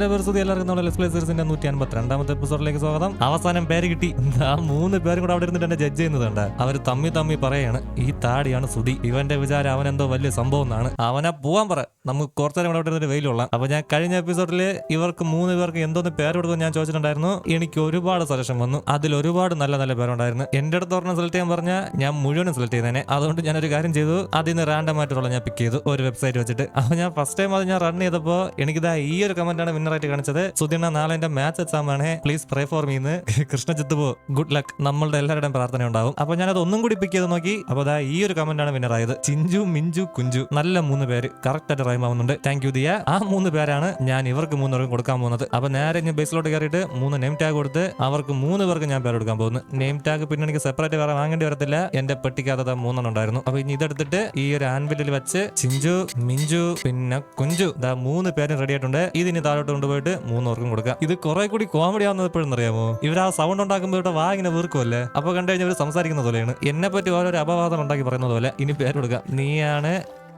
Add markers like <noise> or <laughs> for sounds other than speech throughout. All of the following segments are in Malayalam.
സുധി എല്ലാവർക്കും നമ്മുടെ ലെസ് പ്ലേസേഴ്സിന്റെ നൂറ്റി നൂറ്റി അൻപത്തിരണ്ടാമത്തെ എപ്പിസോഡിലേക്ക് സ്വാഗതം. അവസാനം പേര് കിട്ടി. ആ മൂന്ന് പേരും കൂടെ അവിടെ ഇരുന്നിട്ട് എന്നെ ജഡ്ജ് ചെയ്യുന്നതുണ്ട് അവർ തമ്മി തമ്മി പറയാണ് ഈ താടിയാണ് സുധി ഇവന്റെ വിചാരം അവൻ എന്തോ വലിയ സംഭവം എന്നാണ്. അവനെ പോവാൻ പറ. നമുക്ക് കുറച്ചു നേരം അവിടെ ഇരുന്നിട്ട് വെയിലുള്ള അപ്പൊ ഞാൻ കഴിഞ്ഞ എപ്പിസോഡിൽ ഇവർക്ക് മൂന്ന് പേർക്ക് എന്തോന്ന് പേര് കൊടുക്കും ഞാൻ ചോദിച്ചിട്ടുണ്ടായിരുന്നു. എനിക്ക് ഒരുപാട് സജഷൻ വന്നു. അതിൽ ഒരുപാട് നല്ല നല്ല പേരുണ്ടായിരുന്നു. എന്റെ അടുത്ത് ഒരെണ്ണം സെലക്ട് ചെയ്യാൻ പറഞ്ഞാൽ ഞാൻ മുഴുവനും സെലക്ട് ചെയ്തേനെ. അതുകൊണ്ട് ഞാൻ ഒരു കാര്യം ചെയ്തു. അതിൽ നിന്ന് റാൻഡം ആയിട്ടുള്ള ഞാൻ പിക്ക് ചെയ്തു. ഒരു വെബ്സൈറ്റ് വെച്ചിട്ട്. അപ്പൊ ഞാൻ ഫസ്റ്റ് ടൈം അത് ഞാൻ റൺ ചെയ്തപ്പോ എനിക്കിതാ ഈ ഒരു കമന്റാണ് ആണ് വിന്നറായിട്ട് കാണിച്ചത്. സുധീണ നാളെ എന്റെ മാച്ച് എക്സാം ആണ്. പ്ലീസ് പ്രേ ഫോർ മീന്ന് കൃഷ്ണ ചിത്തുപോ ഗുഡ് ലക്ക് നമ്മളുടെ എല്ലാവരുടെയും പ്രാർത്ഥന ഉണ്ടാവും. അപ്പൊ ഞാനത് ഒന്നും കൂടി പിക്ക് ചെയ്ത് നോക്കി. അപ്പൊ അതാ ഈ ഒരു കമന്റ് ആണ് വിന്നർ ആയത്. ചിഞ്ചു മിഞ്ചു കുഞ്ചു. നല്ല മൂന്ന് പേര് കറക്റ്റ് ആയിട്ട് റൈം ആവുന്നുണ്ട്. Thank you Diya. ആ മൂന്ന് പേരാണ് ഞാൻ ഇവർക്ക് മൂന്നുപേർക്കും കൊടുക്കാൻ പോകുന്നത്. അപ്പൊ നേരെ ഞാൻ ബേസിലോട്ട് കയറിയിട്ട് മൂന്ന് നെയിം ടാഗ് കൊടുത്ത് അവർക്ക് മൂന്ന് പേർക്ക് ഞാൻ പേര് കൊടുക്കാൻ പോകുന്നു. നെയിം ടാഗ് പിന്നെ എനിക്ക് സെപ്പറേറ്റ് വേറെ വാങ്ങേണ്ടി വരത്തില്ല. എന്റെ പെട്ടിക്കകത്ത് മൂന്നെണ്ണം ഉണ്ടായിരുന്നു. അപ്പൊ ഇനി ഇതെടുത്തിട്ട് ഈ ഒരു ആൻവില്ലിൽ വെച്ച് ചിഞ്ചു മിഞ്ചു പിന്നെ കുഞ്ചു ദാ മൂന്ന് പേരും റെഡി ആയിട്ടുണ്ട്. ഇതിന് താഴോട്ട് കൊണ്ടുപോയിട്ട് മൂന്നോർക്കും കൊടുക്കാം ഇത് കുറെ കൂടി കോമഡി ആവുന്നത് അറിയാമോ? ഇവർ ആ സൗണ്ട് ഉണ്ടാക്കുമ്പോൾ ഇവിടെ വാ ഇങ്ങനെ വീർക്കുമല്ലേ അപ്പൊ കണ്ടു കഴിഞ്ഞാൽ ഇവർ സംസാരിക്കുന്ന പോലെയാണ്. എന്നെ പറ്റി ഓരോരോ അപവാദം ഉണ്ടാക്കി പറയുന്നത് പോലെ ഇനി പേര് കൊടുക്കാം നീയാണ്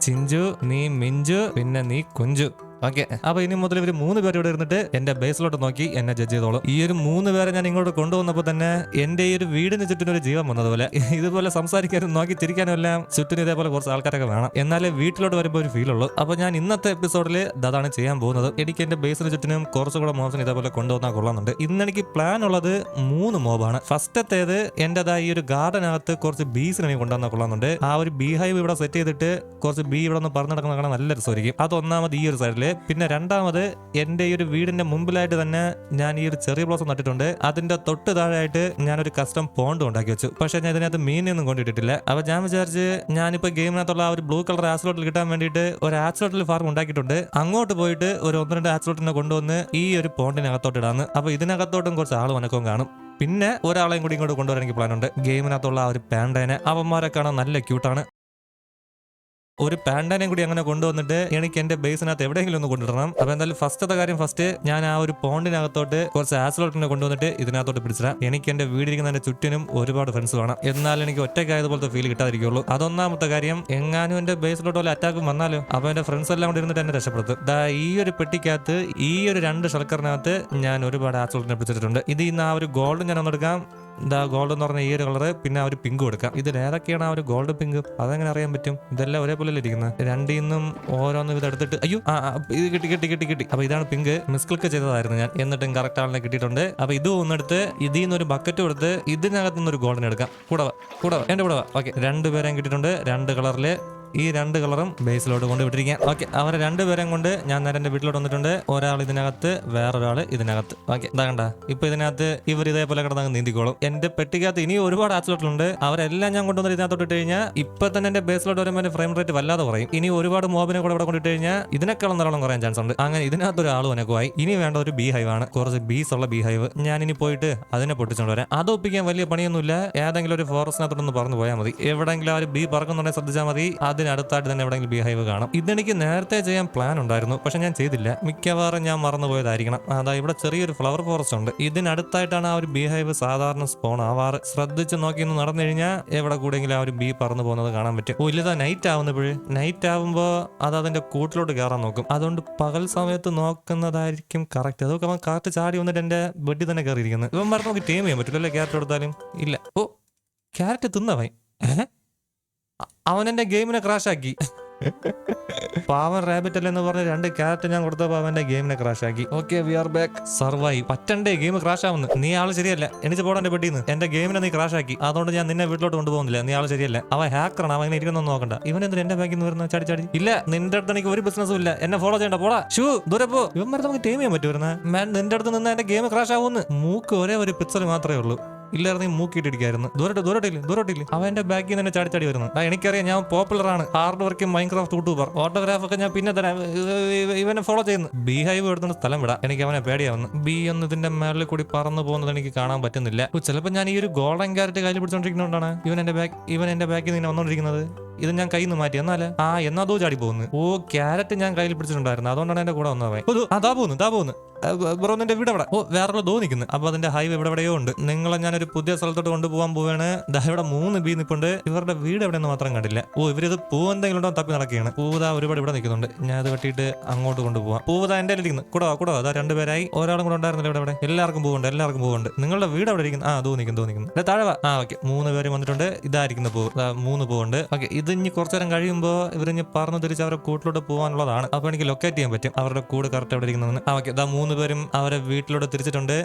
ചിഞ്ചു നീ മിഞ്ചു പിന്നെ നീ കുഞ്ചു. ഓക്കെ അപ്പൊ ഇനി മുതൽ ഇവർ മൂന്ന് പേര് ഇവിടെ ഇരുന്നിട്ട് എന്റെ ബേസിലോട്ട് നോക്കി എന്നെ ജഡ്ജ് ചെയ്തോളും. ഈ ഒരു മൂന്ന് പേരെ ഞാൻ ഇങ്ങോട്ട് കൊണ്ടുവന്നപ്പോൾ തന്നെ എന്റെ ഈ ഒരു വീടിന് ചുറ്റിനും ഒരു ജീവൻ വന്നതുപോലെ <laughs> ഇതുപോലെ സംസാരിക്കാനും നോക്കി തിരിക്കാനും എല്ലാം ചുറ്റിന് ഇതേപോലെ കുറച്ച് ആൾക്കാരൊക്കെ വേണം. എന്നാലേ വീട്ടിലോട്ട് വരുമ്പോൾ ഒരു ഫീൽ ഉള്ളൂ. അപ്പൊ ഞാൻ ഇന്നത്തെ എപ്പിസോഡിൽ അതാണ് ചെയ്യാൻ പോകുന്നത്. എനിക്ക് എന്റെ ബേസിന് ചുറ്റിനും കുറച്ചുകൂടെ മോബ്സിന് ഇതേപോലെ കൊണ്ടുവന്നാൽ കൊള്ളാമെന്നുണ്ട്. ഇന്ന് എനിക്ക് പ്ലാൻ ഉള്ളത് മൂന്ന് മോബാണ് ഫസ്റ്റത്തേത് എന്റേതാ ഈ ഒരു ഗാർഡനകത്ത് കുറച്ച് ബീസിനെ എനിക്ക് കൊണ്ടുവന്നാൽ കൊള്ളാമെന്നുണ്ട്. ആ ഒരു ബീഹൈവ് ഇവിടെ സെറ്റ് ചെയ്തിട്ട് കുറച്ച് ബീ ഇവിടെ ഒന്ന് പറഞ്ഞു നടക്കുന്ന കാണാൻ നല്ല രസമായിരിക്കും. അത് ഒന്നാമത് ഈ ഒരു സൈഡിൽ പിന്നെ രണ്ടാമത് എന്റെ ഈ ഒരു വീടിന്റെ മുമ്പിലായിട്ട് തന്നെ ഞാൻ ഈ ഒരു ചെറിയ ബ്ലോസം നട്ടിട്ടുണ്ട്. അതിന്റെ തൊട്ട് താഴെയായിട്ട് ഞാൻ ഒരു കസ്റ്റം പോണ്ട് ഉണ്ടാക്കി വെച്ചു. പക്ഷേ ഞാൻ ഇതിനകത്ത് മീനൊന്നും കൊണ്ടിട്ടില്ല അപ്പൊ ഞാൻ വിചാരിച്ച് ഞാനിപ്പോ ഗെയിമിനകത്തുള്ള ആ ഒരു ബ്ലൂ കളർ ആസ്ലോട്ടിൽ കിട്ടാൻ വേണ്ടിയിട്ട് ഒരു ആസ്ലോട്ടിൽ ഫാർം ഉണ്ടാക്കിയിട്ടുണ്ട്. അങ്ങോട്ട് പോയിട്ട് ഒരു ഒന്ന് രണ്ട് ആസ്ലോട്ടിനെ കൊണ്ടുവന്ന് ഈ ഒരു പോണ്ടിനകത്തോട്ട് ഇടാന്ന്. അപ്പോൾ ഇതിനകത്തോട്ടും കുറച്ച് ആൾ വനക്കവും കാണും. പിന്നെ ഒരാളെയും കൂടി ഇങ്ങോട്ട് കൊണ്ടുവരാൻ എനിക്ക് പ്ലാൻ ഉണ്ട്. ഗെയിമിനകത്തുള്ള ആ ഒരു പാൻഡേനെ അവന്മാരെ കാണാൻ നല്ല ക്യൂട്ടാണ് ഒരു പാൻഡാനെയും കൂടി അങ്ങനെ കൊണ്ടുവന്നിട്ട് എനിക്ക് എന്റെ ബേസിനകത്ത് എവിടെയെങ്കിലും ഒന്ന് കൊണ്ടിടണം അപ്പൊ എന്തായാലും ഫസ്റ്റത്തെ കാര്യം ഫസ്റ്റ് ഞാൻ ആ ഒരു പോണ്ടിനകത്തോട്ട് കുറച്ച് ആസ്ലോട്ടിനെ കൊണ്ടുവന്നിട്ട് ഇതിനകത്തോട്ട് പിടിച്ചിടാം. എനിക്ക് എന്റെ വീടിരിക്കുന്നതിന്റെ ചുറ്റിനും ഒരുപാട് ഫ്രണ്ട്സ് വേണം. എന്നാൽ എനിക്ക് ഒറ്റയ്ക്കായതുപോലത്തെ ഫീൽ കിട്ടാതിരിക്കുള്ളൂ. അതൊന്നാമത്തെ കാര്യം എങ്ങാനും എന്റെ ബേസിലോട്ട് വല്ല അറ്റാക്ക് വന്നാലോ? അപ്പൊ എന്റെ ഫ്രണ്ട്സ് എല്ലാം കൂടി ഇരുന്നിട്ട് എന്നെ രക്ഷപ്പെടുത്തും. ദാ ഈ ഒരു പെട്ടിക്കകത്ത് ഈ ഒരു രണ്ട് ഷൾക്കറിനകത്ത് ഞാൻ ഒരുപാട് ആസ്ലോട്ടിനെ പിടിച്ചിട്ടുണ്ട്. ഇത് ഇന്ന് ആ ഒരു ഗോൾഡ് ഞാൻ ഒന്നെടുക്കാം. എന്താ ഗോൾഡ് എന്ന് പറഞ്ഞ ഈ ഒരു കളറ് പിന്നെ ആ ഒരു പിങ്ക് കൊടുക്കാം ഇതിൽ ഏതൊക്കെയാണ് ആ ഒരു ഗോൾഡ് പിങ്ക് അതെങ്ങനെ അറിയാൻ പറ്റും? ഇതെല്ലാം ഒരേപോലെ ഇരിക്കുന്നത് രണ്ടിൽ നിന്നും ഓരോന്നും ഇത് എടുത്തിട്ട് അയ്യോ ആ ഇത് കിട്ടി കിട്ടി കിട്ടി കിട്ടി. അപ്പൊ ഇതാണ് പിങ്ക് മിസ് ക്ലിക്ക് ചെയ്തതായിരുന്നു ഞാൻ. എന്നിട്ടും കറക്റ്റ് ആളിനെ കിട്ടിയിട്ടുണ്ട്. അപ്പൊ ഇത് ഒന്നെടുത്ത് ഇതിൽ നിന്ന് ഒരു ബക്കറ്റ് കൊടുത്ത് ഇതിനകത്ത് നിന്ന് ഒരു ഗോൾഡിന് എടുക്കാം. കൂടവ കൂടവ എന്റെ കൂടെ ഓക്കെ രണ്ടുപേരെയും കിട്ടിയിട്ടുണ്ട്. രണ്ട് കളറിൽ ഈ രണ്ട് കളറും ബേസിലോട്ട് കൊണ്ട് വിട്ടിരിക്കാം ഓക്കെ അവരെ രണ്ടുപേരും കൊണ്ട് ഞാൻ നേരെ എന്റെ വീട്ടിലോട്ട് വന്നിട്ടുണ്ട്. ഒരാൾ ഇതിനകത്ത് വേറൊരാൾ ഇതിനകത്ത്. ഓക്കെ ഇതാ കണ്ട. ഇപ്പൊ ഇതിനകത്ത് ഇവർ ഇതേപോലെ കിടന്നങ്ങ് നീന്തിക്കോളും. എന്റെ പെട്ടിക്കകത്ത് ഇനി ഒരുപാട് ആക്സിലോട്ടുണ്ട് അവരെല്ലാം ഞാൻ കൊണ്ടുവന്നിട്ട് ഇതിനകത്തോട്ട് ഇട്ട് കഴിഞ്ഞാൽ ഇപ്പൊ തന്നെ എന്റെ ബേസിലോട്ട് വരുമ്പോൾ ഫ്രെയിം റേറ്റ് വല്ലാതെ കുറയും. ഇനി ഒരുപാട് മോബിനെ കൂടെ ഇവിടെ കൊണ്ടിട്ട് കഴിഞ്ഞാൽ ഇതിനേക്കാളും നല്ലോണം കുറയാൻ ചാൻസ് ഉണ്ട്. അങ്ങനെ ഇതിനകത്ത് ഒരാൾ ആൾ വനക്കുമായി ഇനി വേണ്ട ഒരു ബി ഹൈവ് ആണ്. കുറച്ച് ബീസ് ഉള്ള ബി ഹൈവ് ഞാൻ ഇനി പോയിട്ട് അതിനെ പൊട്ടിച്ചോണ്ട് വരാം. അത് ഒപ്പിക്കാൻ വലിയ പണിയൊന്നുമില്ല. ഏതെങ്കിലും ഒരു ഫോറസ്റ്റിനകത്തോട്ടൊന്ന് പറഞ്ഞു പോയാൽ മതി. എവിടെയെങ്കിലും ആ ഒരു ബി പറക്കുന്നുണ്ടെങ്കിൽ ശ്രദ്ധിച്ചാൽ മതി. അതിനടുത്തായിട്ട് തന്നെ എവിടെയെങ്കിലും ബിഹൈവ് കാണാം. ഇതെനിക്ക് നേരത്തെ ചെയ്യാൻ പ്ലാൻ ഉണ്ടായിരുന്നു പക്ഷെ ഞാൻ ചെയ്തില്ല. മിക്കവാറും ഞാൻ മറന്നുപോയതായിരിക്കണം അതാ ഇവിടെ ചെറിയൊരു ഫ്ലവർ ഫോറസ്റ്റ് ഉണ്ട്. ഇതിനടുത്തായിട്ടാണ് ആ ഒരു ബിഹൈവ് സാധാരണ സ്പോൺ ആവാറ്. ശ്രദ്ധിച്ച് നോക്കി ഒന്ന് നടന്നു കഴിഞ്ഞാൽ എവിടെ കൂടെയെങ്കിലും ആ ഒരു ബി പറന്നു പോകുന്നത് കാണാൻ പറ്റും. ഇല്ലതാ നൈറ്റ് ആവുന്നപ്പോഴേ. നൈറ്റ് ആവുമ്പോൾ അത് അതിന്റെ കൂട്ടിലോട്ട് കയറാൻ നോക്കും. അതുകൊണ്ട് പകൽ സമയത്ത് നോക്കുന്നതായിരിക്കും കറക്റ്റ് അതൊക്കെ അവൻ കാറ്റ് ചാടി വന്നിട്ട് എന്റെ ബെഡിൽ തന്നെ കയറിയിരിക്കുന്നത് ഇവന്മാർക്ക് നമുക്ക് ടീം ചെയ്യാൻ പറ്റില്ല അല്ലേ? ക്യാരറ്റ് കൊടുത്താലും? ഇല്ല. ഓ ക്യാരറ്റ് തിന്നവൻ. ഏഹ്? അവൻ എന്റെ ഗെയിമിനെ ക്രാഷ് ആക്കി പാവൻ റാബിറ്റ് അല്ലെന്ന് പറഞ്ഞ രണ്ട് ക്യാരറ്റ് ഞാൻ കൊടുത്തപ്പോ അവന്റെ ഗെയിമിനെ ക്രാഷ് ആക്കി okay we are back survive പറ്റണ്ടേ game crash ആവുന്നു നീ ആൾ ശരിയല്ല. എനിക്ക് പോടാ എന്റെ പെട്ടിന്ന്. എന്റെ ഗെയിമിനെ നീ ക്രാഷ് ആക്കി അതുകൊണ്ട് ഞാൻ നിന്നെ വീട്ടിലോട്ട് കൊണ്ടുപോകുന്നില്ല. നീ ആൾ ശരിയല്ല. അവൻ ഹാക്കറാണ് അവൻ ഇരിക്കുന്ന നോക്കണ്ട. ഇവൻ എന്തിനാ എന്റെ ബാക്കിൽ നിന്ന് വരുന്ന? ചാടി ചാടി. ഇല്ല നിന്റെ അടുത്ത് എനിക്ക് ഒരു ബിസിനസ്സും ഇല്ല. എന്നെ ഫോളോ ചെയ്യണ്ട. പോടാ. ഷൂ ദൂരെ പോ. ഇവന്മാരെ നമുക്ക് ടീം ചെയ്യാൻ പറ്റുമായിരുന്ന മാൻ നിന്റെ അടുത്ത് നിന്ന് എന്റെ ഗെയിം ക്രാഷ് ആവുന്നു മൂക്ക് ഒരേ ഒരു പിക്സൽ മാത്രമേ ഉള്ളൂ. ഇല്ലായിരുന്നു മൂക്കിയിട്ടിരിക്കായിരുന്നു ദൂരോട്ട് ദൂരോട്ടില്ല ദൂരോട്ടില്ല അവന്റെ ബാക്കിൽ നിന്ന് ചാടി ചാടി എനിക്കറിയാം ഞാൻ പോപ്പുലർ ആണ് ഹാർഡ് വർക്കും മൈൻക്രാഫ്റ്റ് യൂട്യൂബർ. ഓട്ടോഗ്രാഫ് ഒക്കെ ഞാൻ പിന്നെ ഇവ- ഇവനെ ഫോളോ ചെയ്യുന്നു. ബി ഹൈവ് എടുത്തുകൊണ്ട് സ്ഥലം വിടാം. എനിക്ക് അവനെ പേടിയാവുന്നു. ബി ഒന്ന് ഇതിന്റെ മേളിൽ കൂടി പറന്നു പോകുന്നത് എനിക്ക് കാണാൻ പറ്റുന്നില്ല. ചിലപ്പോൾ ഞാൻ ഈ ഒരു ഗോൾഡൻ ക്യാരറ്റ് കയ്യിൽ പിടിച്ചോണ്ടിരിക്കുന്നതുകൊണ്ടാണ് ഇവൻ എന്റെ ബാക്ക് ഇവൻ എന്റെ ബാക്കിൽ നിന്ന് വന്നോണ്ടിരിക്കുന്നത്. ഇത് ഞാൻ കയ്യിൽ നിന്ന് മാറ്റി. എന്നാലേ? ആ എന്നാ അതോ ചാടി പോകുന്നു ഓ ക്യാരറ്റ് ഞാൻ കയ്യിൽ പിടിച്ചിട്ടുണ്ടായിരുന്നു. അതുകൊണ്ടാണ് എന്റെ കൂടെ വന്നത് ഒരു ദോ, അതാ പോകുന്നു ഇതാ പോകുന്നു ബ്രോ നിന്റെ വീട് എവിടെ? ഓ വേറെ ദോ നിൽക്കുന്നു അപ്പൊ അതിന്റെ ഹൈവേ ഇവിടെ എവിടെയോ ഉണ്ട്. നിങ്ങളെ ഞാൻ ഒരു പുതിയ സ്ഥലത്തോട്ട് കൊണ്ടുപോകാൻ പോവാണ്. ദാ ഇവിടെ മൂന്ന് ബി നിപ്പുണ്ട്. ഇവരുടെ വീട് എവിടെയെന്ന് മാത്രം കണ്ടില്ല. ഓ ഇവരിത് പൂ എന്തെങ്കിലും ഉണ്ടോ തപ്പി നടക്കുകയാണ്. പൂവത ഒരുപാട് ഇവിടെ നിൽക്കുന്നുണ്ട്. ഞാൻ അത് വെട്ടിയിട്ട് അങ്ങോട്ട് കൊണ്ടുപോകാം പൂവത എന്റെ ഇരിക്കുന്നു കൂടോ കൂടോ. അതാ രണ്ടുപേരായി ഒരാളും കൂടെ ഉണ്ടായിരുന്നില്ല ഇവിടെ ഇവിടെ. എല്ലാവർക്കും പോവുണ്ട് എല്ലാവർക്കും പോവുണ്ട്. നിങ്ങളുടെ വീട് എവിടെ ഇരിക്കുന്നു? ആ ദോ തോന്നിക്കുന്നു നിൽക്കുന്നു ദേ താഴെ ആ ഓക്കെ. മൂന്ന് പേര് വന്നിട്ടുണ്ട്. ഇതായിരിക്കുന്നു പൂ. ദാ മൂന്ന് പൂവുണ്ട്. ഓക്കെ ഇത് ഇനി കുറച്ചു നേരം കഴിയുമ്പോൾ ഇവരിഞ്ഞ് പറഞ്ഞു തിരിച്ച് അവരുടെ കൂട്ടിലോട്ട് പോകാനുള്ളതാണ് അപ്പൊ എനിക്ക് ലൊക്കേറ്റ് ചെയ്യാൻ പറ്റും. അവരുടെ കൂട് കറക്റ്റ് എവിടെ ഇരിക്കുന്നതെന്ന് ഓക്കെ ഇതാ മൂന്ന് പേരും അവരെ വീട്ടിലോട്ട് തിരിച്ചിട്ടുണ്ട്.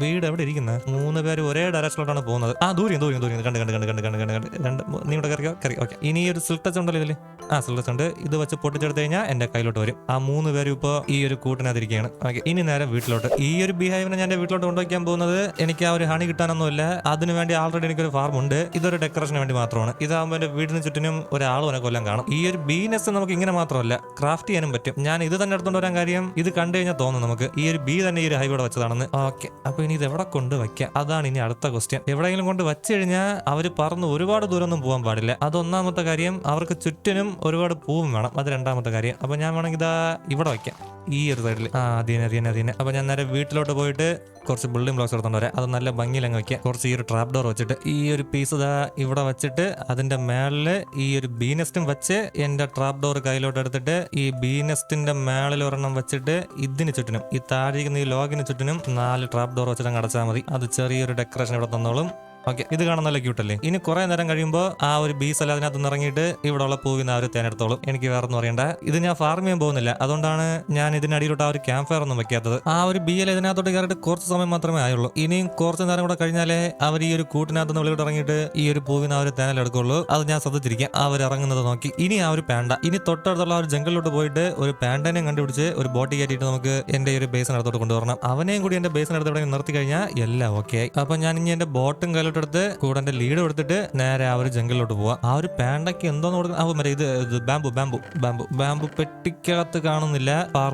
വീട് എവിടെ ഇരിക്കുന്നത് മൂന്ന് പേര് ഒരേ ഡയറക്ഷനിലോട്ടാണ് പോകുന്നത്. ആ ദൂരം ദൂരം ദൂരം കണ്ട് കണ്ട് കണ്ട് കണ്ട് കണ്ട് കണ്ട് കണ്ട്. രണ്ട് നീ ഇവിടെ കറിയോ കറി ഓക്കെ ഇനി ഒരു സിൽട്ടച്ച് ഉണ്ടല്ലോ ഇതിൽ. ആ സിലബസ് ഉണ്ട് ഇത് വെച്ച് പൊട്ടിച്ചെടുത്ത് കഴിഞ്ഞാൽ എന്റെ കയ്യിലോട്ട് വരും. ആ മൂന്ന് പേരും ഇപ്പോൾ ഈ ഒരു കൂട്ടിനകത്തിരിക്കുകയാണ്. ഓക്കെ ഇനി നേരെ വീട്ടിലോട്ട്. ഈ ഒരു ബിഹേവിനെ ഞാൻ എന്റെ വീട്ടിലോട്ട് കൊണ്ടുവയ്ക്കാൻ പോകുന്നത് എനിക്ക് ആ ഒരു ഹണി കിട്ടാനൊന്നുമില്ല. അതിന് വേണ്ടി ആൾറെഡി എനിക്കൊരു ഫാം ഉണ്ട്. ഇതൊരു ഡെക്കറേഷന് വേണ്ടി മാത്രമാണ്. ഇതാകുമ്പോൾ എന്റെ വീടിന് ചുറ്റിനും ഒരാൾ വരെ കൊല്ലം കാണും. ഈ ഒരു ബീനസ് നമുക്ക് ഇങ്ങനെ മാത്രമല്ല ക്രാഫ്റ്റ് ചെയ്യാനും പറ്റും. ഞാൻ ഇത് തന്നെ എടുത്തോണ്ട് വരാൻ കാര്യം ഇത് കണ്ടു കഴിഞ്ഞാൽ തോന്നും നമുക്ക്. ഈ ഒരു ബി തന്നെ ഈ ഒരു ഹൈവേടെ വെച്ചതാണെന്ന്. ഓക്കെ അപ്പൊ ഇനി ഇത് എവിടെ കൊണ്ട് വയ്ക്കാം? അതാണ് ഇനി അടുത്ത ക്വസ്റ്റ്യൻ എവിടെയെങ്കിലും കൊണ്ട് വെച്ച് കഴിഞ്ഞാൽ അവർ പറന്ന് ഒരുപാട് ദൂരം ഒന്നും പോകാൻ പാടില്ല. അത് ഒന്നാമത്തെ കാര്യം അവർക്ക് ചുറ്റിനും ഒരുപാട് പൂവും വേണം. അത് രണ്ടാമത്തെ കാര്യം. അപ്പോൾ ഞാൻ വേണമെങ്കിൽ ഇതാ ഇവിടെ വെക്കാം ഈ ഒരു സൈഡിൽ ആ അതിനെ അതിനെ അതിനെ അപ്പൊ ഞാൻ നേരെ വീട്ടിലോട്ട് പോയിട്ട് കുറച്ച് ബിൽഡിംഗ് ബ്ലോക്സ് എടുത്തോണ്ട് വരാം. അത് നല്ല ഭംഗിയിൽ അങ്ങ് വെക്കാം. കുറച്ച് ഈ ഒരു ട്രാപ്പ് ഡോർ വെച്ചിട്ട്. ഈ ഒരു പീസ് ഇതാ ഇവിടെ വെച്ചിട്ട് അതിന്റെ മേളിൽ ഈ ഒരു ബീനസ്റ്റും വെച്ച് എന്റെ ട്രാപ്പ് ഡോർ കയ്യിലോട്ട് എടുത്തിട്ട് ഈ ബീനസ്റ്റിന്റെ മേളിൽ ഒരെണ്ണം വെച്ചിട്ട് ഇതിന് ചുറ്റിനും ഈ താഴേക്കുന്ന ഈ ലോഗിന് ചുറ്റിനും നാല് ട്രാപ്പ് ഡോർ വെച്ചിട്ട് അടച്ചാൽ മതി. അത് ചെറിയൊരു ഡെക്കറേഷൻ ഇവിടെ തന്നോളും. ഓക്കെ ഇത് കാണാൻ നല്ല ക്യൂട്ടല്ലേ ഇനി കുറെ നേരം കഴിയുമ്പോൾ ആ ഒരു ബീസ് അല്ല അതിനകത്ത് ഇറങ്ങിയിട്ട് ഇവിടെ ഉള്ള പൂവിന്ന് ആ ഒരു തേനെടുത്തോളും. എനിക്ക് വേറെ ഒന്നും അറിയണ്ട. ഇത് ഞാൻ ഫാർം ചെയ്യാൻ പോകുന്നില്ല. അതുകൊണ്ടാണ് ഞാൻ ഇതിനടിയിലോട്ട് ആ ഒരു ക്യാമ്പ് ഫയർ ഒന്നും വെക്കാത്തത്. ആ ഒരു ബി എൽ ഇതിനകത്തോട്ട് കയറിയിട്ട് കുറച്ച് സമയം മാത്രമേ ആയുള്ളൂ. ഇനിയും കുറച്ച് നേരം കൂടെ കഴിഞ്ഞാലേ അവർ ഈ ഒരു കൂട്ടിനകത്ത് നിന്ന് വെളിയോട്ട് ഇറങ്ങിയിട്ട് ഈ ഒരു പൂവിന് ആ ഒരു തേനൽ എടുക്കുള്ളൂ. അത് ഞാൻ ശ്രദ്ധിച്ചിരിക്കാം. അവർ ഇറങ്ങുന്നത് നോക്കി. ഇനി ആ ഒരു പാണ്ട ഇനി തൊട്ടടുത്തുള്ള ആ ഒരു ജംഗലിലോട്ട് പോയിട്ട് ഒരു പാണ്ടനെ കണ്ടുപിടിച്ച് ഒരു ബോട്ടി കയറ്റിയിട്ട് നമുക്ക് എന്റെ ഒരു ബേസിനടുത്തോട്ട് കൊണ്ടുവരണം. അവനെയും കൂടി എന്റെ ബേസിനടുത്ത് ഇവിടെ നിർത്തി കഴിഞ്ഞാൽ എല്ലാം ഓക്കെ ആയി. അപ്പൊ ഞാൻ ഇനി എന്റെ ബോട്ടും കയ്യിലോട്ട് എടുത്ത് കൂടെ എന്റെ ലീഡ് എടുത്തിട്ട് നേരെ ആ ഒരു ജംഗലിലോട്ട് പോവാം. ആ ഒരു പാണ്ടയ്ക്ക് എന്തോന്ന് ഇത് ബാമ്പു ബാമ്പു ബാമ്പു ബാമ്പു പെട്ടിക്കകത്ത് കാണുന്നില്ല.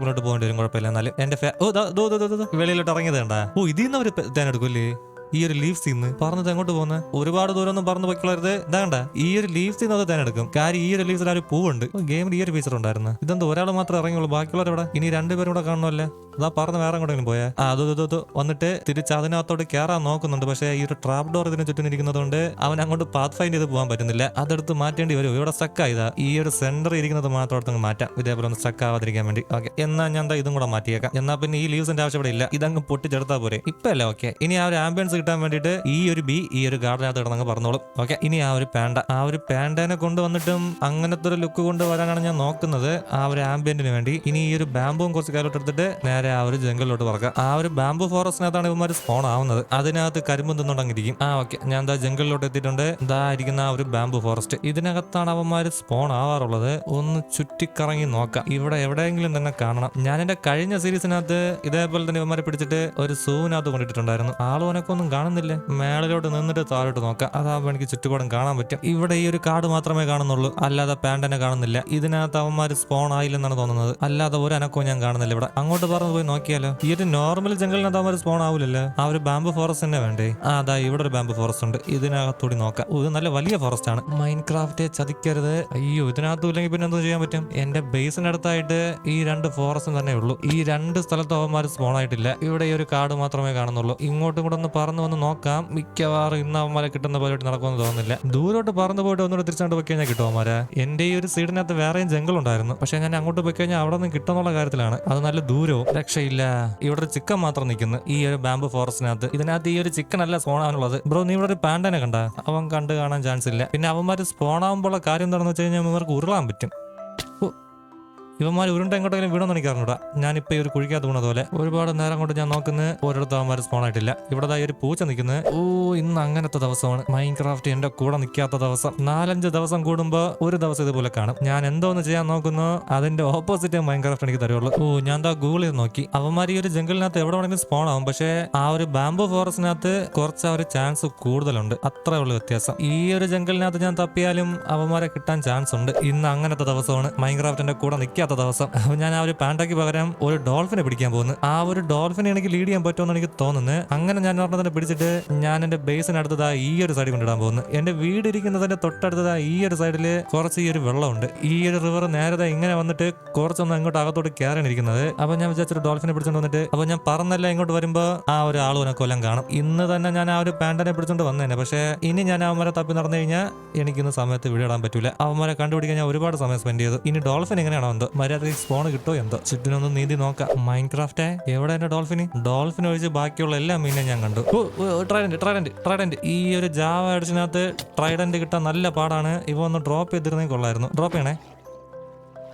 ഫാർമിലോട്ട് പോകേണ്ടി വരും കുഴപ്പമില്ല. എന്നാലും എന്റെ. വെളിയിലോട്ട് ഇറങ്ങിയത് കണ്ടാ. ഓ ഇതിൽ നിന്ന് അവർ തേനെടുക്കൂല്ലേ ഈ ഒരു ലീവ്സ് ഇന്ന് പറഞ്ഞത് എങ്ങോട്ട് പോകുന്നത് ഒരുപാട് ദൂരം ഒന്നും പറഞ്ഞു പൊയ്ക്കളരുത് ഇതാണ്ട ഈ ഒരു ലീവ് ഇന്ന് അത് എടുക്കും. കാര്യം ഈ ഒരു ലീവ്സിൽ ആ ഒരു പൂവുണ്ട് ഗെയിമിൽ ഈ ഒരു ഫീച്ചർ ഉണ്ടായിരുന്നു. ഇതെന്താ ഒരാൾ മാത്രമേ ഇറങ്ങിയുള്ളൂ. ബാക്കിയുള്ളവർ ഇവിടെ ഇനി രണ്ടുപേരും കൂടെ കാണണമല്ലേ? അതാ പറഞ്ഞ വേറെ എങ്ങോട്ടെങ്കിലും പോയാ. ആ അത് ഇത് വന്നിട്ട് തിരിച്ച് അതിനകത്തോട്ട് കയറാൻ നോക്കുന്നുണ്ട്. പക്ഷേ ഈ ഒരു ട്രാപ്പ് ഡോർ ഇതിന് ചുറ്റും ഇരിക്കുന്നതുകൊണ്ട് അവൻ അങ്ങോട്ട് പാത്ത് ഫൈൻഡ് ചെയ്ത് പോകാൻ പറ്റുന്നില്ല. അതെടുത്ത് മാറ്റേണ്ടി വരും. ഇവിടെ സ്റ്റക്കായതാ ഈ ഒരു സെന്റർ ഇരിക്കുന്നത് മാത്രം അടുത്തങ്ങ് മാറ്റാം. ഇതേപോലെ ഒന്ന് സ്റ്റക്ക് ആവാതിരിക്കാൻ വേണ്ടി. ഓക്കെ എന്നാ ഞാൻ ഇതും കൂടെ മാറ്റിയേക്കാം. എന്നാ പിന്നെ ഈ ലീവ്സിന്റെ ആവശ്യം ഇവിടെ ഇല്ല. ഇതങ്ങ് പൊട്ടിച്ചെടുത്താൽ പോരെ. ഇപ്പല്ലേ ഓക്കെ ഇനി ആ ഒരു കിട്ടാൻ വേണ്ടിയിട്ട് ഈ ഒരു ബി ഈ ഒരു ഗാർഡനകത്ത് കിടന്നങ്ങ് പറഞ്ഞോളും ഓക്കെ ഇനി ആ ഒരു പാൻഡ ആ ഒരു പാണ്ടനെ കൊണ്ടുവന്നിട്ടും അങ്ങനത്തെ ഒരു ലുക്ക് കൊണ്ടുവരാനാണ് ഞാൻ നോക്കുന്നത്. ആ ഒരു ആംബിയന്റിന് വേണ്ടി. ഇനി ഈ ഒരു ബാമ്പും കുറച്ച് കാലോട്ട് എടുത്തിട്ട് നേരെ ആ ഒരു ജംഗലിലോട്ട് പറക്കുക. ആ ഒരു ബാമ്പു ഫോറസ്റ്റിനകത്താണ് ഇവന്മാർ സ്പോൺ ആവുന്നത്. അതിനകത്ത് കരിമ്പ് തിന്നുണ്ടെങ്കിരിക്കും ആ ഓക്കെ ഞാൻ എന്താ ജംഗലിലോട്ട് എത്തിയിട്ടുണ്ട്. ഇതാ ഇരിക്കുന്ന ആ ഒരു ബാമ്പു ഫോറസ്റ്റ്. ഇതിനകത്താണ് അവന്മാർ സ്പോൺ ആവാറുള്ളത്. ഒന്ന് ചുറ്റിക്കറങ്ങി നോക്കാം. ഇവിടെ എവിടെയെങ്കിലും തന്നെ കാണണം. ഞാൻ എന്റെ കഴിഞ്ഞ സീരീസിനകത്ത് ഇതേപോലെ തന്നെ ഇവന്മാരെ പിടിച്ചിട്ട് ഒരു സൂവിനകത്ത് കൊണ്ടിട്ടുണ്ടായിരുന്നു ആളും എനക്കൊന്നും കാണുന്നില്ല. മേളിലോട്ട് നിന്നിട്ട് താഴോട്ട് നോക്കാം. അതാകുമ്പോൾ എനിക്ക് ചുറ്റുപാടും കാണാൻ പറ്റും. ഇവിടെ ഈ ഒരു കാട് മാത്രമേ കാണുന്നുള്ളൂ. അല്ലാതെ പാൻഡനെ കാണുന്നില്ല. ഇതിനകത്ത് അവന്മാർ സ്പോൺ ആയില്ലെന്നാണ് തോന്നുന്നത്. അല്ലാതെ ഒരു അനക്കവും ഞാൻ കാണുന്നില്ല ഇവിടെ. അങ്ങോട്ട് പറഞ്ഞു പോയി നോക്കിയാലോ? ഈ ഒരു നോർമൽ ജംഗലിനകത്ത് അവന്മാർ സ്പോൺ ആവില്ലല്ലോ ആ ഒരു ബാമ്പ് ഫോറസ്റ്റ് തന്നെ വേണ്ടേ? അതാ ഇവിടെ ഒരു ബാമ്പ് ഫോറസ്റ്റ് ഉണ്ട്. ഇതിനകത്തൂടി നോക്കാം. ഇത് നല്ല വലിയ ഫോറസ്റ്റ് ആണ്. മൈൻ ക്രാഫ്റ്റ് ചതിക്കരുത്. അയ്യോ ഇതിനകത്തും ഇല്ലെങ്കിൽ പിന്നെ എന്തോ ചെയ്യാൻ പറ്റും? എന്റെ ബേസിനടുത്തായിട്ട് ഈ രണ്ട് ഫോറസ്റ്റും തന്നെ ഉള്ളൂ. ഈ രണ്ട് സ്ഥലത്തും അവന്മാർ സ്പോൺ ആയിട്ടില്ല. ഇവിടെ ഈ ഒരു കാട് മാത്രമേ കാണുന്നുള്ളൂ. ഇങ്ങോട്ടും കൂടെ ഒന്ന് പറന്ന് വന്ന് നോക്കാം. മിക്കവാറും ഇന്ന് അവന്മാരെ കിട്ടുന്ന പോലെ നടക്കുമെന്ന് തോന്നുന്നില്ല. ദൂരോട്ട് പറന്ന് പോയിട്ട് ഒന്നുകൂടെ തിരിച്ചാണ്ട് പോയി കഴിഞ്ഞാൽ കിട്ടും അവന്മാരെ. എന്റെ ഈ ഒരു സീഡിനകത്ത് വേറെയും ജംഗിൾ ഉണ്ടായിരുന്നു. പക്ഷെ ഞാൻ അങ്ങോട്ട് പോയി കഴിഞ്ഞാൽ അവിടെ നിന്ന് കിട്ടുന്നുള്ള കാര്യത്തിലാണ്. അത് നല്ല ദൂരവും രക്ഷയില്ല. ഇവിടെ ഒരു ചിക്കൻ മാത്രം നിൽക്കുന്നു. ഈ ഒരു ബാമ്പ് ഫോറസ്റ്റിനകത്ത്. ഇതിനകത്ത് ഈ ഒരു ചിക്കൻ അല്ല സ്പോൺ ആവാനുള്ളത്. ബ്രോ നീ ഇവിടെ ഒരു പാൻഡനെ കണ്ട? അവൻ കണ്ടു കാണാൻ ചാൻസ് ഇല്ല. പിന്നെ അവന്മാര് സ്പോൺ ആകുമ്പോഴുള്ള കാര്യം എന്താണെന്ന് വെച്ച് കഴിഞ്ഞാൽ ഇവർക്ക് ഉരുളാൻ പറ്റും. ഇവന്മാർ ഉരുണ്ട എങ്ങോട്ടെങ്കിലും വീണെന്ന് എനിക്ക് അറിഞ്ഞൂടാ. ഞാനിപ്പോ ഈ ഒരു കുഴിക്കകത്ത് വീണ പോലെ ഒരുപാട് നേരം കൊണ്ട് ഞാൻ നോക്കുന്നത് ഒരിടത്ത് അവന്മാർ സ്പോൺ ആയിട്ടില്ല. ഇവിടെ ഈ ഒരു പൂച്ച നിൽക്കുന്നത് ഓ ഇന്ന് അങ്ങനത്തെ ദിവസമാണ്. മൈൻക്രാഫ്റ്റ് എന്റെ കൂടെ നിൽക്കാത്ത ദിവസം. നാലഞ്ച് ദിവസം കൂടുമ്പോ ഒരു ദിവസം ഇതുപോലെ കാണും. ഞാൻ എന്തോന്ന് ചെയ്യാൻ നോക്കുന്നു? അതിന്റെ ഓപ്പോസിറ്റ് മൈൻക്രാഫ്റ്റ് എനിക്ക് തരുള്ളൂ. ഓ ഞാൻ എന്താ ഗൂഗിളിൽ നോക്കി. അവന്മാർ ഈ ഒരു ജംഗിളിനകത്ത് എവിടെ വേണമെങ്കിലും സ്പോൺ ആവും. പക്ഷേ ആ ഒരു ബാംബു ഫോറസ്റ്റിനകത്ത് കുറച്ച് ആ ഒരു ചാൻസ് കൂടുതലുണ്ട്. അത്രേ ഉള്ളൂ വ്യത്യാസം. ഈ ഒരു ജംഗിളിനകത്ത് ഞാൻ തപ്പിയാലും അവന്മാരെ കിട്ടാൻ ചാൻസ് ഉണ്ട്. ഇന്ന് അങ്ങനത്തെ ദിവസമാണ്. മൈൻക്രാഫ്റ്റിന്റെ കൂടെ നിൽക്കാത്ത പ്രതീക്ഷിക്കാത്ത ദിവസം. ഞാൻ ആ ഒരു പാൻഡയ്ക്ക് പകരം ഒരു ഡോൾഫിനെ പിടിക്കാൻ പോകുന്നു. ആ ഒരു ഡോൾഫിനെ എനിക്ക് ലീഡ് ചെയ്യാൻ പറ്റുമെന്ന് എനിക്ക് തോന്നുന്നു. അങ്ങനെ ഞാൻ ഒരെണ്ണത്തിനെ പിടിച്ചിട്ട് ഞാൻ എന്റെ ബേസിനടുത്തതാ ഈ ഒരു സൈഡിൽ കൊണ്ടിടാൻ പോകുന്നു. എന്റെ വീട് ഇരിക്കുന്നതിന്റെ തൊട്ടടുത്തതാ ഈ ഒരു സൈഡിൽ കുറച്ച് ഈ ഒരു വെള്ളമുണ്ട്. ഈ ഒരു റിവർ നേരത്തെ ഇങ്ങനെ വന്നിട്ട് കുറച്ചൊന്ന് അങ്ങോട്ട് അകത്തോട്ട് കയറാനിരിക്കുന്നത്. അപ്പൊ ഞാൻ വിചാരിച്ചൊരു ഡോൾഫിനെ പിടിച്ചോണ്ട് വന്നിട്ട് അപ്പൊ ഞാൻ പറന്നല്ല ഇങ്ങോട്ട് വരുമ്പോ ആ ഒരു ആളുവിനെ കൊല്ലം കാണും. ഇന്ന് തന്നെ ഞാൻ ആ ഒരു പാൻഡനെ പിടിച്ചോണ്ട് വന്നേനെ. പക്ഷെ ഇനി ഞാൻ അവന്മാരെ തപ്പി നടന്നു കഴിഞ്ഞാൽ എനിക്കിന്ന് സമയത്ത് വീടിടാൻ പറ്റൂല. അവന്മാരെ കണ്ടുപിടിക്കാൻ ഞാൻ ഒരുപാട് സമയം സ്പെൻഡ് ചെയ്തു. ഇനി ഡോൾഫിൻ എങ്ങനെയാണോ എന്തോ. മര്യാദയ്ക്ക് സ്പോൺ കിട്ടോ എന്തോ? ചുറ്റിനൊന്ന് നീന്തി നോക്കാം. മൈൻക്രാഫ്റ്റേ എവിടെ എന്റെ ഡോൾഫിന് ഡോൾഫിൻ ഒഴിച്ച് ബാക്കിയുള്ള എല്ലാ മീനെ ഞാൻ കണ്ടു. ട്രൈഡന്റ് ട്രൈഡന്റ് ട്രൈഡന്റ് ഈ ഒരു ജാവ അടിച്ചിനകത്ത് ട്രൈഡന്റ് കിട്ടാൻ നല്ല പാടാണ്. ഇവ ഒന്ന് ഡ്രോപ്പ് ചെയ്തിരുന്നെങ്കിൽ കൊള്ളായിരുന്നു. ഡ്രോപ്പ് ചെയ്യണേ.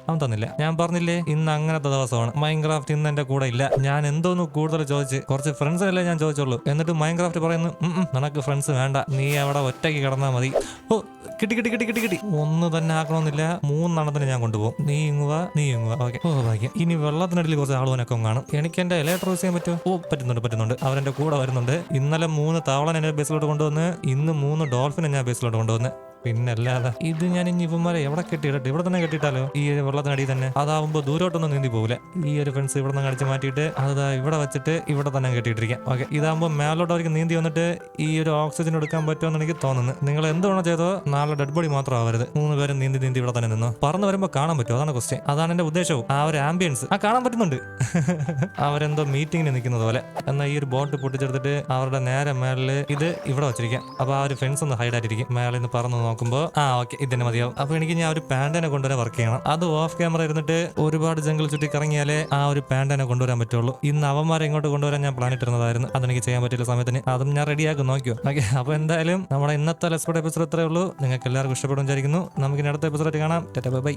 അവൻ തന്നില്ല. ഞാൻ പറഞ്ഞില്ലേ ഇന്ന് അങ്ങനത്തെ ദിവസമാണ്. മൈൻക്രാഫ്റ്റ് ഇന്ന് എന്റെ കൂടെ ഇല്ല. ഞാൻ എന്തോന്ന് കൂടുതൽ ചോദിച്ച് കുറച്ച് ഫ്രണ്ട്സിനല്ലേ ഞാൻ ചോദിച്ചുള്ളൂ. എന്നിട്ട് മൈൻക്രാഫ്റ്റ് പറയുന്നു "ഉം ഉം, നിനക്ക് ഫ്രണ്ട്സ് വേണ്ട. നീ അവിടെ ഒറ്റയ്ക്ക് കിടന്നാൽ മതി. ഓ കിട്ടി കിട്ടി കിട്ടി കിട്ടി കിട്ടി. ഒന്ന് തന്നെ ആക്കണമെന്നില്ല. തന്നെ ഞാൻ കൊണ്ടുപോകും. നീ ഇങ്ങുക നീ ഇങ്ങുക ഓക്കെ. ഓ ഭാഗ്യം. ഇനി വെള്ളത്തിനടിയിൽ കുറച്ച് ആളുവനൊക്കെ കാണും. എനിക്ക് എന്റെ ഇലക്ട്രോസ് ചെയ്യാൻ പറ്റുമോ? ഓ പറ്റുന്നുണ്ട് പറ്റുന്നുണ്ട്. അവരെന്റെ കൂടെ വരുന്നുണ്ട്. ഇന്നലെ മൂന്ന് തവളൻ എന്നെ ബസ്സിലോട്ട് കൊണ്ടുവന്ന് ഇന്ന് മൂന്ന് ഡോൾഫിനെ ഞാൻ ബസ്സിലോട്ട് കൊണ്ടുവന്ന്. പിന്നല്ലാതെ. ഇത് ഞാൻ ഇനി ഇവന്മാരെ എവിടെ കെട്ടിയിടട്ടെ? ഇവിടെ തന്നെ കെട്ടിട്ടാലോ ഈ ഒരു വെള്ളത്തിനടിയിൽ തന്നെ. അതാവുമ്പോ ദൂരോട്ടൊന്നും നീന്തി പോകില്ല ഈ ഒരു ഫെൻസ് ഇവിടെ നിന്ന് അടിച്ച് മാറ്റിയിട്ട് അത് ഇവിടെ വെച്ചിട്ട് ഇവിടെ തന്നെ കെട്ടിയിട്ടിരിക്കാം. ഓക്കെ ഇതാകുമ്പോൾ മേലോട്ട് അവർക്ക് നീന്തി വന്നിട്ട് ഈ ഒരു ഓക്സിജൻ എടുക്കാൻ പറ്റുമെന്ന് എനിക്ക് തോന്നുന്നു. നിങ്ങൾ എന്തുവേണം ചെയ്തോ നാളെ ഡെഡ് ബോഡി മാത്രം ആവരുത്. മൂന്ന് പേരും നീന്തി നീന്തി ഇവിടെ തന്നെ നിന്നു. പറന്ന് വരുമ്പോൾ കാണാൻ പറ്റുമോ? അതാണ് ക്വസ്റ്റ്യൻ അതാണ് എന്റെ ഉദ്ദേശവും. ആ ഒരു ആംബിയൻസ് ആ കാണാൻ പറ്റുന്നുണ്ട്. <laughs> അവരെന്തോ മീറ്റിങ്ങിന് നിൽക്കുന്നത് പോലെ. എന്നാൽ ഈ ഒരു ബോട്ട് പൊട്ടിച്ചെടുത്തിട്ട് അവരുടെ നേരെ മേളിൽ ഇത് ഇവിടെ വെച്ചിരിക്കാം. അപ്പൊ ആ ഒരു ഫ്രണ്ട്സ് ഒന്ന് ഹൈഡ് ആയിട്ടിരിക്കും. മേളിൽ നിന്ന് പറന്ന് നോക്കുമ്പോൾ ആ ഓക്കെ ഇതിന് മതിയാവും. അപ്പൊ എനിക്ക് ഞാൻ ഒരു പാൻഡനെ കൊണ്ടുവരാൻ വർക്ക് ചെയ്യണം. അത് ഓഫ് ക്യാമറ ഇരുന്നിട്ട് ഒരുപാട് ജംഗിൾ ചുറ്റി കറങ്ങിയാലേ ആ ഒരു പാൻഡനെ കൊണ്ടുവരാൻ പറ്റുള്ളൂ. ഇന്ന് അവന്മാരെ ഇങ്ങോട്ട് കൊണ്ടുവരാൻ ഞാൻ പ്ലാൻ ഇട്ടിരുന്നതായിരുന്നു. അതെനിക്ക് ചെയ്യാൻ പറ്റില്ല സമയത്തിന്. അതും ഞാൻ റെഡിയാക്കി നോക്കിയോ ഓക്കെ അപ്പൊ എന്തായാലും നമ്മുടെ ഇന്നത്തെ ലെസ്പോഡ് എപ്പിസോഡ് ഇത്രയേ ഉള്ളൂ. നിങ്ങൾക്ക് എല്ലാവർക്കും ഇഷ്ടപ്പെടും വിചാരിക്കുന്നു. നമുക്ക് ഇനി അടുത്ത എപ്പിസോഡ് കാണാം. ബൈ.